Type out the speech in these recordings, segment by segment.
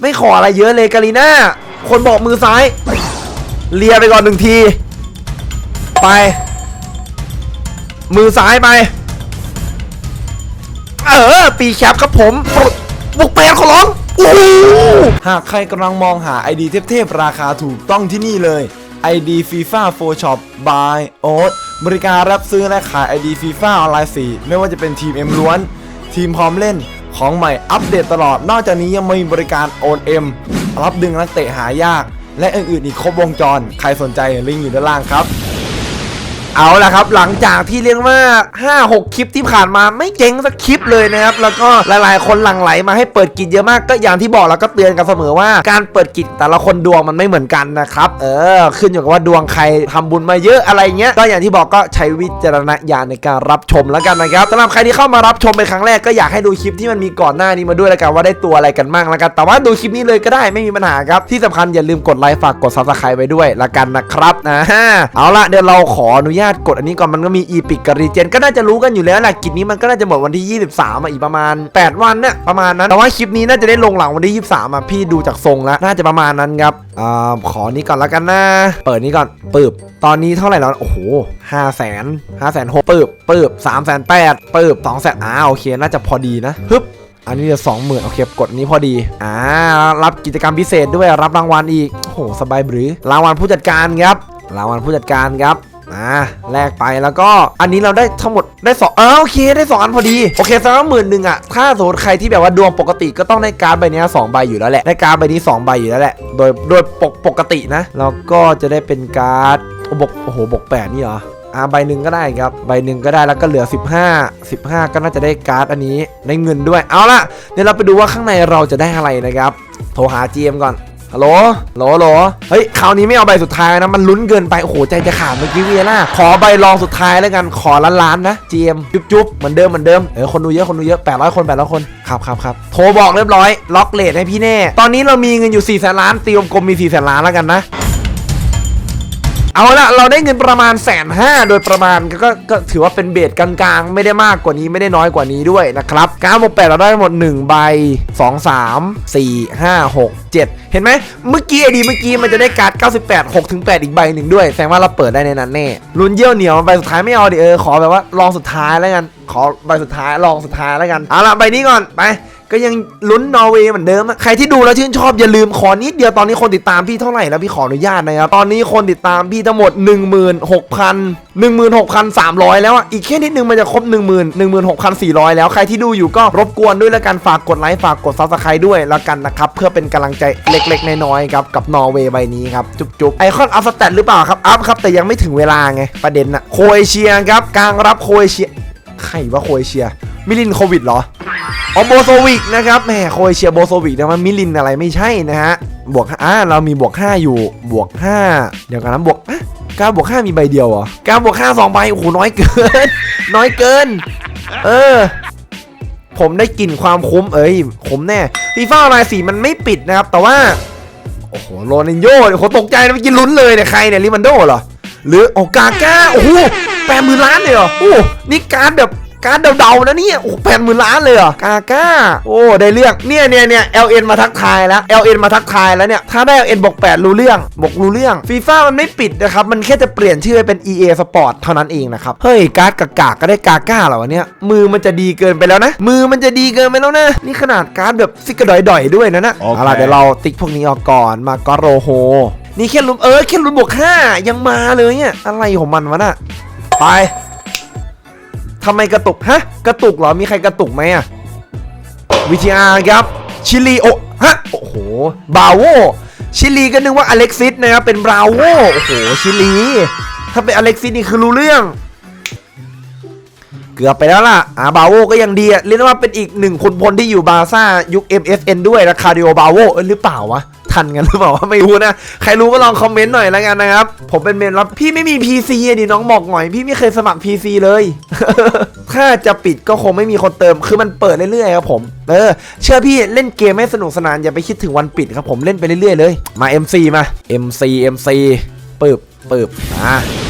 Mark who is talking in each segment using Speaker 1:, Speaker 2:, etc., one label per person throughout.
Speaker 1: ไม่ขออะไรเยอะเลยกาลิน่าคนบอกมือซ้าย เลียไปก่อนหนึ่งที ไป มือซ้ายไป เออ ปีแคปครับผมบุกเปนขอร้องโอ้โหา
Speaker 2: กใครกำลังมองหา ID เทพๆ ราคาถูกต้องที่นี่เลย ID FIFA 4 Shop by Oat บริการรับซื้อและขาย ID FIFA ออนไลน์4ไม่ว่าจะเป็นทีม M ล้วน ทีมพร้อมเล่น ของใหม่อัปเดตตลอด นอกจากนี้ยังมีบริการโอนเอ็มรับดึงนักเตะหายาก และอื่นๆอีกครบวงจร ใครสนใจลิงก์อยู่ด้านล่างครับ
Speaker 1: เอาละครับหลังจากที่เรียกว่า 5-6 คลิปที่ผ่านมาไม่เจ๊งสักคลิปเลยนะครับ แล้วก็หลายๆ คนหลั่งไหลมาให้เปิดกิจเยอะมากก็อย่างที่บอกแล้วก็เตือนกันเสมอว่าการเปิดกิจแต่ละคนดวงมันไม่เหมือนกันนะครับ เออ ขึ้นอยู่กับว่าดวงใครทำบุญมาเยอะอะไรเงี้ยก็อย่างที่บอกก็ใช้วิจารณญาณในการรับชมแล้วกันนะครับสำหรับใครที่เข้ามารับชมเป็นครั้งแรกก็อยากให้ดูคลิปที่มันมีก่อนหน้านี้มาด้วยแล้วกันว่าได้ตัวอะไรกันบ้างแล้วกันแต่ว่าดูคลิปนี้เลยก็ได้ไม่มีปัญหาครับที่สำคัญอย่าลืมกดไลค์ฝากกด subscribe ไว้ด้วยละกันนะครับนะเอาละเดี๋ยวเราขออนุญาตกดอันนี้ก่อนมันก็มีอีพิกกับรีเจนก็น่าจะรู้กันอยู่แล้วแหละกิจนี้มันก็น่าจะหมดวันที่ 23อะอีกประมาณ 8 วันเนี่ยประมาณนั้นแต่ว่าคลิปนี้น่าจะได้ลงหลังวันที่ 23อะพี่ดูจากทรงแล้วน่าจะประมาณนั้นครับอ่าขอนี้ก่อนละกันนะเปิดนี้ก่อนปึบตอนนี้เท่าไหร่แล้วโอ้โหห้าแสนห้าแสนหกปึบปึบสามแสนแปดปึบสองแสนอ้าโอเคน่าจะพอดีนะฮึบอันนี้จะสองหมื่นโอเคกดนี้พอดี อ่า รับกิจกรรมพิเศษด้วยรับรางวัลอีก โอ้โห สบายบรือ รางวัลผู้จัดการครับ รางวัลผู้จัดการครับ อ่าแลกไปแล้วก็อันนี้เราได้ทั้งหมดได้สองเออโอเคได้สองอันพอดี โอเคสักหมื่นหนึ่งอะถ้าสมมติใครที่แบบว่าดวงปกติก็ต้องได้การ์ดใบนี้สองใบอยู่แล้วแหละได้การ์ดใบนี้สองใบอยู่แล้วแหละ โดยโดยปกปกตินะแล้วก็จะได้เป็นการ์ดโอ้บกโอ้โหบกแปดนี่เหรออ่าใบหนึ่งก็ได้ครับใบหนึ่งก็ได้แล้วก็เหลือ 15 15 ก็น่าจะได้การ์ดอันนี้ได้เงินด้วยเอาละเดี๋ยวเราไปดูว่าข้างในเราจะได้อะไรนะครับ โทรหา GM ก่อน ฮัลโหลฮัลโหลฮัลโหลเฮ้ย คราวนี้ไม่เอาใบสุดท้ายนะ มันลุ้นเกินไป โอ้โห ใจจะขาดเมื่อกี้เวียล่าขอใบรองสุดท้ายแล้วกัน ขอล้านล้านนะ GM จุ๊บจุ๊บเหมือนเดิม เหมือนเดิม เออ คนดูเยอะ คนดูเยอะ800คน800คน ครับครับครับโทรบอกเรียบร้อย ล็อกเลทให้พี่แน่ ตอนนี้เรามีเงินอยู่4แสนล้าน ตีกลมๆมี4แสนล้านแล้วกันนะ เอาละเราได้เงินประมาณแสนห้าโดยประมาณก็ก็ก็ถือว่าเป็นเบสกลางๆ ไม่ได้มากกว่านี้ไม่ได้น้อยกว่านี้ด้วยนะครับการบวกแปดเราได้หมด 1 ใบ 2 3 4 5 6 7 เห็นไหมเมื่อกี้ไอดีเมื่อกี้มันจะได้การ์ด98 6ถึง8อีกใบหนึ่งด้วยแสดงว่าเราเปิดได้ในนั้นแน่ลุ้นเยี่ยวเหนียวใบสุดท้ายไม่เอาดิเออขอแบบว่าลองสุดท้ายแล้วกันขอใบสุดท้ายลองสุดท้ายแล้วกันเอาละใบนี้ก่อนไป ก็ยังลุ้นนอร์เวย์เหมือนเดิมอะใครที่ดูแล้วชื่นชอบอย่าลืมขอนิดเดียวตอนนี้คนติดตามพี่เท่าไหร่แล้วพี่ขออนุญาตนะครับตอนนี้คนติดตามพี่ทั้งหมด 16,000 16,300 แล้วอะ อีกแค่นิดนึงมันจะครบ 10,000 16,400 แล้ว ใครที่ดูอยู่ก็รบกวนด้วยแล้วกัน ฝากกดไลค์ ฝากกดซับสไครต์ด้วยแล้วกันนะครับ เพื่อเป็นกำลังใจเล็กๆ น้อยๆครับ กับนอร์เวย์ใบนี้ครับ จุ๊บๆ ไอคอนอัพสแตทหรือเปล่าครับ อัพครับ แต่ยังไม่ถึงเวลาไง ประเด็นอะโคเอเชียครับ กลางรับโคเอเชีย ใครว่าโคเอเชีย มิลินโควิดเหรออ๋อโบโซวิกนะครับแหมโครเอเชียโบโซวิกนะมันมิลินอะไรไม่ใช่นะฮะบวกอ่าเรามีบวก 5 อยู่บวก 5 เดี๋ยวกันนะบวกการบวก5มีใบเดียวเหรอการบวก5 2ใบโอ้โหน้อยเกิน น้อยเกิน เออ ผมได้กลิ่นความคุ้มเอ้ยคุ้มแน่ฟีฟ่าลายสีมันไม่ปิดนะครับ แต่ว่า โอ้โหโรนันโญ่โอ้โหตกใจนะเมื่อกี้ลุ้นเลยเนี่ยใครเนี่ยลิมันโดเหรอ หรือโอกาก้าโอ้โหแปดหมื่นล้านเลยเหรอโอ้โหนี่การแบบ การดเดาๆนะเนี่ยโอ้แปดหมื่นล้านเลยเหรอกาก้า โอ้ได้เรื่องเนี่ยเนี่ยเนี่ย LN มาทักทายแล้ว LN มาทักทายแล้วเนี่ยถ้าได้ LN บอก8รู้เรื่องบอกรู้เรื่องฟีฟ่ามันไม่ปิดนะครับมันแค่จะเปลี่ยนชื่อเป็น EA Sport เท่านั้นเองนะครับเฮ้ยการ์ดกากาก็ได้กาก้าเหรอวะเนี่ยมือมันจะดีเกินไปแล้วนะ มือมันจะดีเกินไปแล้วนะนี่ขนาดการ์ดแบบซิกกระดอยๆด้วยนะนะ
Speaker 2: โอเค
Speaker 1: เอาล่ะเดี๋ยวเราติ๊กพวกนี้ออกก่อนมาก็โรโฮนี่แค่ลุ้นเออแค่ลุ้นบวกห้ายังมาเลยเนี่ยอะไรของมันวะน่ะไป ทำไมกระตุก ฮะ กระตุกเหรอ มีใครกระตุกไหมอะวิทยาครับ ชิลีโอ ฮะ โอ้โห บาโว ชิลีก็นึกว่าอเล็กซิสนะครับ เป็นบราโว โอ้โห ชิลี ถ้าเป็นอเล็กซิสนี่คือรู้เรื่อง เกือบไปแล้วล่ะ อ่า บาโวก็ยังดีอะเรียกว่าเป็นอีกหนึ่งคนพลที่อยู่บาซ่ายุค MSN ด้วยนะคาร์ดิโอบาโวเออหรือเปล่าวะ ทันกันหรือเปล่าไม่รู้นะใครรู้ก็ลองคอมเมนต์หน่อยแล้วกันนะครับ ผมเป็นเมนรับพี่ไม่มี PC ดิน้องบอกหน่อย พี่ไม่เคยสมัคร PC เลย ถ้าจะปิดก็คงไม่มีคนเติม คือมันเปิดเรื่อยๆครับผม เออ เชื่อพี่เล่นเกมให้สนุกสนานอย่าไปคิดถึงวันปิดครับผมเล่นไปเรื่อยๆเลย มา MC มา MC MC ปึบปึบอะ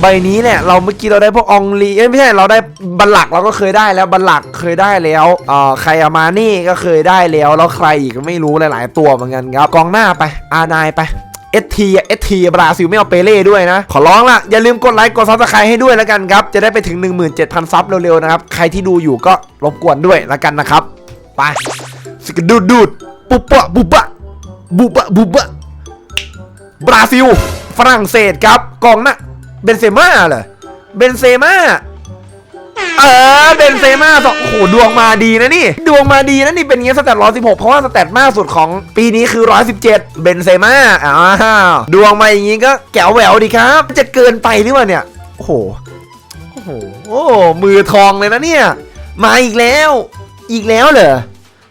Speaker 1: ใบนี้แหละเราเมื่อกี้เราได้พวกอองลีไม่ใช่เราได้บัลลักเราก็เคยได้แล้วบัลลักเคยได้แล้วเอ่อใครอามานี่ก็เคยได้แล้วแล้วใครอีกก็ไม่รู้หลาย ๆ ตัวเหมือนกันครับกองหน้าไปอาร์นายไปเอสทีเอสทีบราซิลไม่เอาเปเล่ด้วยนะ ขอร้องละอย่าลืมกดไลค์กดซับสไครต์ให้ด้วยแล้วกันครับ จะได้ไปถึง 17,000 ซับเร็ว ๆ นะครับ ใครที่ดูอยู่ก็รบกวนด้วยแล้วกันนะครับไปสกดูดดูดปุ๊บปะปุ๊บปะบุบะบุบะบราซิล ฝรั่งเศสครับกองหน้า เบนเซม่าเหรอเบนเซม่าเออเบนเซม่าสองโอ้โหดวงมาดีนะนี่ ดวงมาดีนะนี่เป็นเงี้ยสแตทร้อยสิบหกเพราะว่าสแตทมากสุดของปีนี้คือร้อยสิบเจ็ดเบนเซม่าอ้าวดวงมาอย่างงี้ก็แก๋วแหววดีครับ จะเกินไปหรือเปล่าเนี่ยโอ้โหโอ้โหโอ้มือทองเลยนะเนี่ย มาอีกแล้ว อีกแล้วเหรอ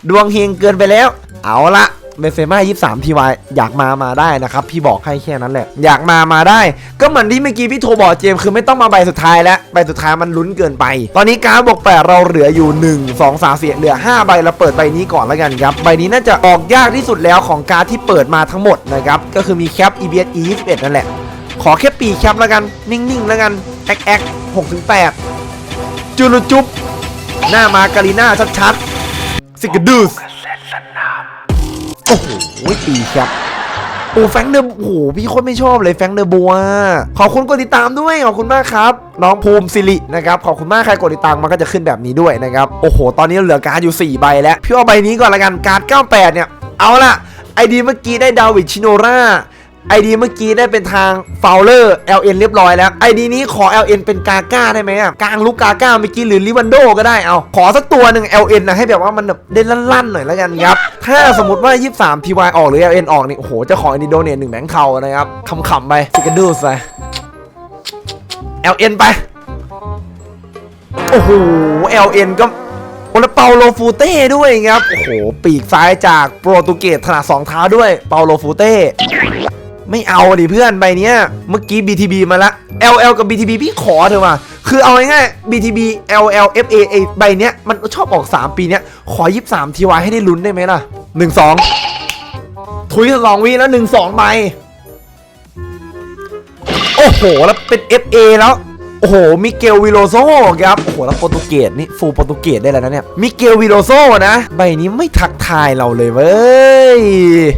Speaker 1: ดวงเฮงเกินไปแล้ว เอาละ เบนเซม่า23ทีวายอยากมามาได้นะครับ พี่บอกให้แค่นั้นแหละ อยากมามาได้ ก็เหมือนที่เมื่อกี้พี่โทรบอกเจมส์คือไม่ต้องมาใบสุดท้ายแล้วใบสุดท้ายมันลุ้นเกินไป ตอนนี้การบอกแปดเราเหลืออยู่ 1 2 3 4เหลือ 5 ใบเราเปิดใบนี้ก่อนแล้วกันครับใบนี้น่าจะออกยากที่สุดแล้วของการที่เปิดมาทั้งหมดนะครับก็คือมีแคป EBS E 21 นั่นแหละ ขอแค่ปีแคปแล้วกันนิ่งๆแล้วกันแอคแอค6ถึง8จุลจุ๊บหน้ามาการีน่าชัดๆสิกดูส โอ้โหปีครับโอ้แฟงเดอร์โอ้โหพี่โคนไม่ชอบเลยแฟงเดอร์บัวขอบคุณกดติดตามด้วยขอบคุณมากครับ น้องภูมิสิรินะครับขอบคุณมากใครกดติดตามมันก็จะขึ้นแบบนี้ด้วยนะครับโอ้โห ตอนนี้เหลือการ์ดอยู่ 4 ใบแล้วพี่เอาใบนี้ก่อนละกันการ์ด98 เนี่ย เอาละไอดีเมื่อกี้ได้ดาวิดชิโนรา ไอดีเมื่อกี้ได้เป็นทางฟาวเลอร์ LN เรียบร้อยแล้วไอดีนี้ขอ LN เป็นกาก้าได้ไหมอะกลางลูกกาก้าเมื่อกี้หรือลิวันโดก็ได้เอา ขอสักตัวหนึ่ง LN นะให้แบบว่ามันแบบเด่นลั่นๆหน่อยแล้วกันครับ ถ้าสมมติว่า 23 TY ออกหรือ LN ออกนี่โอ้โหเจ้าของอันนี้โดเนทหนึ่งแบงค์เทานะครับขำๆไปสิกันดูสไป LN ไป โอ้โห LN ก็โอแล้วเปาโลฟูเต้ด้วยครับ โอ้โห ปีกซ้ายจากโปรตุเกสถนัดสองเท้าด้วย เปาโลฟูเต้ ไม่เอาดิเพื่อนใบเนี้ยเมื่อกี้ BTB มาละ LL กับ BTB พี่ขอเถอะว่ะคือเอาง่ายๆ BTB LL FA ไอใบเนี้ยมันชอบออก 3 ปีเนี้ยขอ 23 TY ให้ได้ลุ้นได้ไหมล่ะ 1 2 ทุยสองวิแล้ว 1 2ใบโอ้โห แล้วเป็น FA แล้วโอ้โห มิเกลวิโลโซครับ โอ้โห แล้วโปรตุเกสนี่ ฟูลโปรตุเกสได้แล้วนะเนี่ย มิเกลวิโลโซนะ ใบนี้ไม่ทักทายเราเลยเว้ย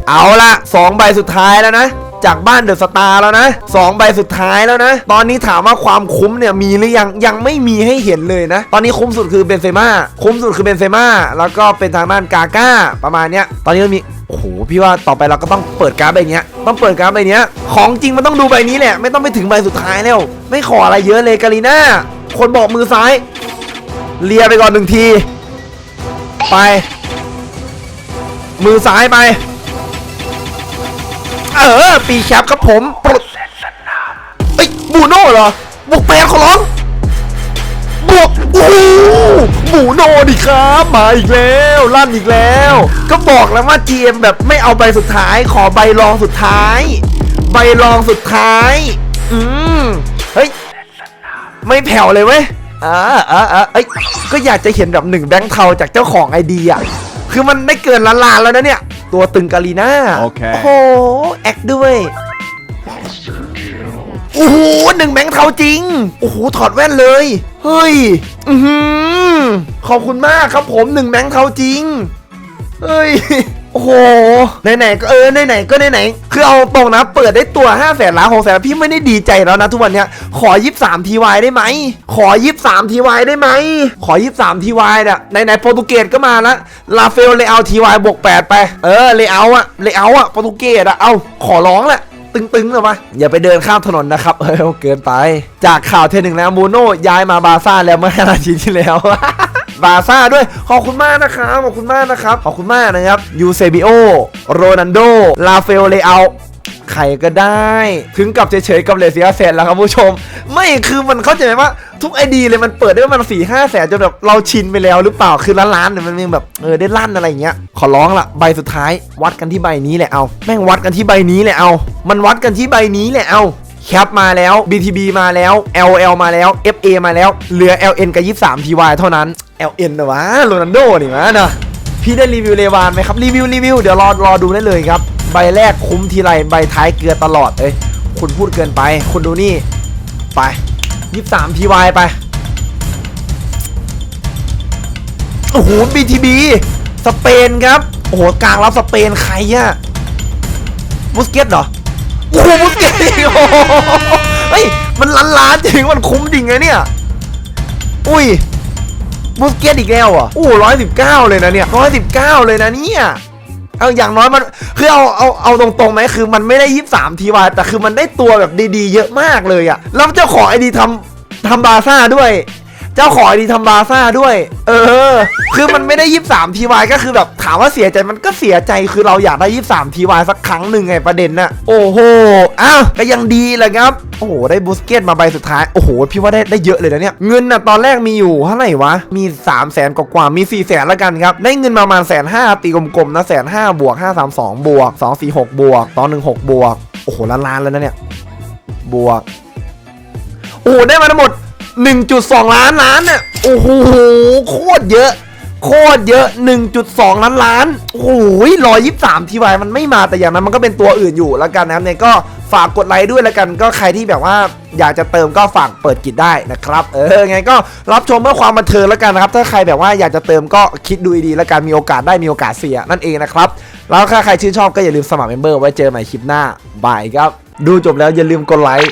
Speaker 1: เอาละสองใบสุดท้ายแล้วนะ จากบ้านเดอะสตาร์แล้วนะสองใบสุดท้ายแล้วนะ ตอนนี้ถามว่าความคุ้มเนี่ยมีหรือยังยังไม่มีให้เห็นเลยนะ ตอนนี้คุ้มสุดคือเบนเซม่าคุ้มสุดคือเบนเซม่าแล้วก็เป็นทางด้านกาก้าประมาณเนี้ยตอนนี้มันมีโอ้โหพี่ว่าต่อไปเราก็ต้องเปิดการ์ดใบเนี้ยต้องเปิดการ์ดใบเนี้ยของจริงมันต้องดูใบนี้แหละ ไม่ต้องไปถึงใบสุดท้ายแล้ว ไม่ขออะไรเยอะเลยกาลีน่าคนบอกมือซ้าย เลียไปก่อนหนึ่งที ไป มือซ้ายไป เออ ปีแคปครับผมปลดเอ้ยบูโน่เหรอ บวกแปดขอร้องบวกโอ้โหบูโน่ดิครับ มาอีกแล้วลั่นอีกแล้ว ก็บอกแล้วว่า GM แบบไม่เอาใบสุดท้าย ขอใบรองสุดท้าย ใบรองสุดท้าย อืมเฮ้ย ไม่แผ่วเลยเว้ยอ่าอ่าอ่าเอ้ยก็อยากจะเห็นแบบหนึ่งแบงค์เทาจากเจ้าของไอเดียคือมันได้เกินล้านล้านแล้วนะเนี่ย ตัวตึงกาลีน่า
Speaker 2: โอเค
Speaker 1: โอ้โหแอคด้วยโอ้โหหนึ่งแบงค์เทาจริง โอ้โห ถอดแว่นเลย เฮ้ย อือหือขอบคุณมากครับผมหนึ่งแบงค์เทาจริง เฮ้ยโอ้โหไหนๆก็เออไหนๆก็ไหนๆคือเอาตรงนะ เปิดได้ตัว5 0 0แสนล้าน6แสนพี่ไม่ได้ดีใจแล้วนะทุกวันเนี้ยขอ 23ทีวได้ไหมขอ 23ทีวได้ไหมขอ 23ทีวเนี่ยไหนๆโปรตุเกสก็มาล้วลาเฟลเลอาทีวบวก8ไปเออเลเอาอะเลเอาอะโปรตุเกสอะเอาขอร้องแหละตึงๆหรอปะอย่าไปเดินข้ามถนนนะครับเออเกินไป จากข่าวเทนหนึ่งแล้วมูโน่ย้ายมาบาซ่าแล้วเมื่อ5นาทีที่แล้ว บาซ่าด้วย ขอบคุณมากนะครับ ขอบคุณมากนะครับ ขอบคุณมากนะครับยูเซบิโอโรนันโดลาเฟลเลอาใครก็ได้ ถึงกับเฉยๆกับเลเซียเซนแล้วครับผู้ชม ไม่คือมันเข้าใจไหมว่า ทุกไอดีเลยมันเปิดได้ประมาณสี่ห้าแสนจนแบบเราชินไปแล้วหรือเปล่าคือล้านๆเนี่ยมันยังแบบเออได้ลั่นอะไรอย่างเงี้ยขอร้องละใบสุดท้าย วัดกันที่ใบนี้แหละเอา แม่งวัดกันที่ใบนี้แหละเอา มันวัดกันที่ใบนี้แหละเอาแคปมาแล้ว BTB มาแล้ว LL มาแล้ว FA มาแล้ว เหลือ LN กับ 23 TY เท่านั้น LN นะวะโรนันโดนี่วะนะพี่ได้รีวิวเลวานไหมครับ รีวิวรีวิวเดี๋ยวรอรอดูได้เลยครับ ใบแรกคุ้มทีไรใบท้ายเกลือตลอดเอ้ยคุณพูดเกินไป คุณดูนี่ ไป23 TY ไป โอ้โห BTB สเปนครับ โอ้โหกลางรับสเปนใครอะบุสเกตเหรอโอ้โหบุสเกตอีกโอ้โหเฮ้ย มันล้านล้านจริง มันคุ้มจริงไงเนี่ย อุ้ย บุสเกตอีกแล้วอะโอ้ร้อยสิบเก้าเลยนะเนี่ยร้อยสิบเก้าเลยนะเนี่ยเอาอย่างน้อยมันคือเอาเอาเอาตรงๆไหมคือมันไม่ได้ยี่สามทีวาแต่คือมันได้ตัวแบบดีๆ เยอะมากเลยอะแล้วเจ้าของไอดีทำทำบาซ่าด้วย เจ้าของดีทำบาซ่าด้วย เออ คือมันไม่ได้ยี่สามทีวายก็คือแบบถามว่าเสียใจมันก็เสียใจคือเราอยากได้ยี่สามทีวายสักครั้งหนึ่งไงประเด็นน่ะโอ้โหอ้าวก็ยังดีแหละครับ โอ้โห ได้บูสเกตมาใบสุดท้าย โอ้โห พี่ว่าได้ได้เยอะเลยนะเนี่ย เงินน่ะตอนแรกมีอยู่เท่าไหร่วะ มี3ามแสนกว่ามี4ี่แสนละกันครับ ได้เงินมาประมาณแสนห้าตีกลมๆนะแสนห้าบวกห้าสามสองบวกสองสี่หกบวกตอนหนึ่งหกบวกโอ้โหล้านล้านๆแล้วนะเนี่ยบวกโอ้โหได้มาทั้งหมด 1.2 ล้านล้านเนี่ยโอ้โหโคตรเยอะ โคตรเยอะ 1.2 ล้านล้านโอ้โหร้อยยี่สามทีวายมันไม่มาแต่อย่างนั้นมันก็เป็นตัวอื่นอยู่แล้วกันนะครับเนี่ยก็ฝากกดไลค์ด้วยแล้วกันก็ใครที่แบบว่าอยากจะเติมก็ฝากเปิดกิจได้นะครับ เออไงก็รับชมเพื่อความบันเทิงแล้วกันนะครับ ถ้าใครแบบว่าอยากจะเติมก็คิดดูดีแล้วกันมีโอกาสได้มีโอกาสเสียนั่นเองนะครับ แล้วถ้าใครชื่นชอบก็อย่าลืมสมัครเมมเบอร์ไว้เจอใหม่คลิปหน้าบายครับ ดูจบแล้วอย่าลืมกดไลค์